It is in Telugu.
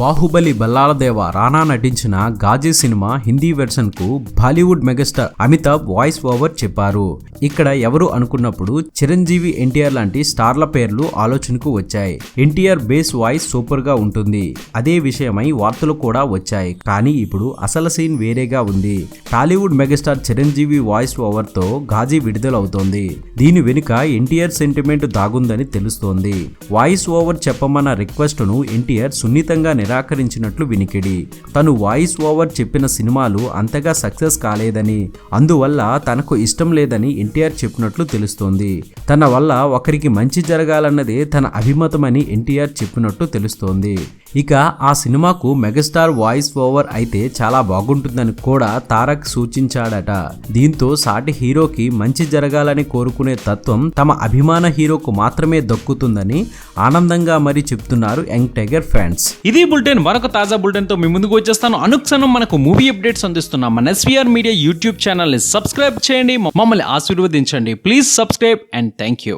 బాహుబలి బల్లాలదేవ రానా నటించిన గాజీ సినిమా Hindi వెర్షన్కు Bollywood megastar Amitabh voice over చెప్పారు. ఇక్కడ ఎవరు అనుకున్నప్పుడు చిరంజీవి ఎన్టీఆర్ లాంటి స్టార్ల పేర్లు ఆలోచనకు వచ్చాయి. ఎన్టీఆర్ బేస్ వాయిస్ సూపర్గా ఉంటుంది. అదే విషయమై వార్తలు కూడా వచ్చాయి. కానీ ఇప్పుడు అసలు సీన్ వేరేగా ఉంది. టాలీవుడ్ మెగాస్టార్ చిరంజీవి వాయిస్ ఓవర్తో గాజీ విడుదలవుతోంది. దీని వెనుక ఎన్టీఆర్ సెంటిమెంట్ దాగుందని తెలుస్తోంది. వాయిస్ ఓవర్ చెప్పమన్న రిక్వెస్ట్ను ఎన్టీఆర్ సున్నితంగా నిరాకరించినట్లు వినికిడి. తను వాయిస్ ఓవర్ చెప్పిన సినిమాలు అంతగా సక్సెస్ కాలేదని అందువల్ల తనకు ఇష్టం లేదని ఎన్టీఆర్ చెప్పినట్లు తెలుస్తోంది. తన వల్ల ఒకరికి మంచి జరగాలన్నదే తన అభిమతమని ఎన్టీఆర్ చెప్పినట్టు తెలుస్తోంది. ఇక ఆ సినిమాకు మెగాస్టార్ వాయిస్ ఓవర్ అయితే చాలా బాగుంటుందని కూడా తారక్ సూచించాడట. దీంతో సాటి హీరోకి మంచి జరగాలని కోరుకునే తత్వం తమ అభిమాన హీరోకు మాత్రమే దక్కుతుందని ఆనందంగా మరి చెప్తున్నారు యంగ్ టైగర్ ఫ్యాన్స్. ఇది బులెటిన్ మరొక తాజా బులెటిన్తో మీ ముందుకు వచ్చేస్తాను. అనుక్షణం మనకు మూవీ అప్డేట్స్ అందిస్తున్నాం మన ఎస్వీఆర్ మీడియా యూట్యూబ్ ఛానల్ని సబ్స్క్రైబ్ చేయండి. మమ్మల్ని ఆశీర్వదించండి. Please subscribe and thank you.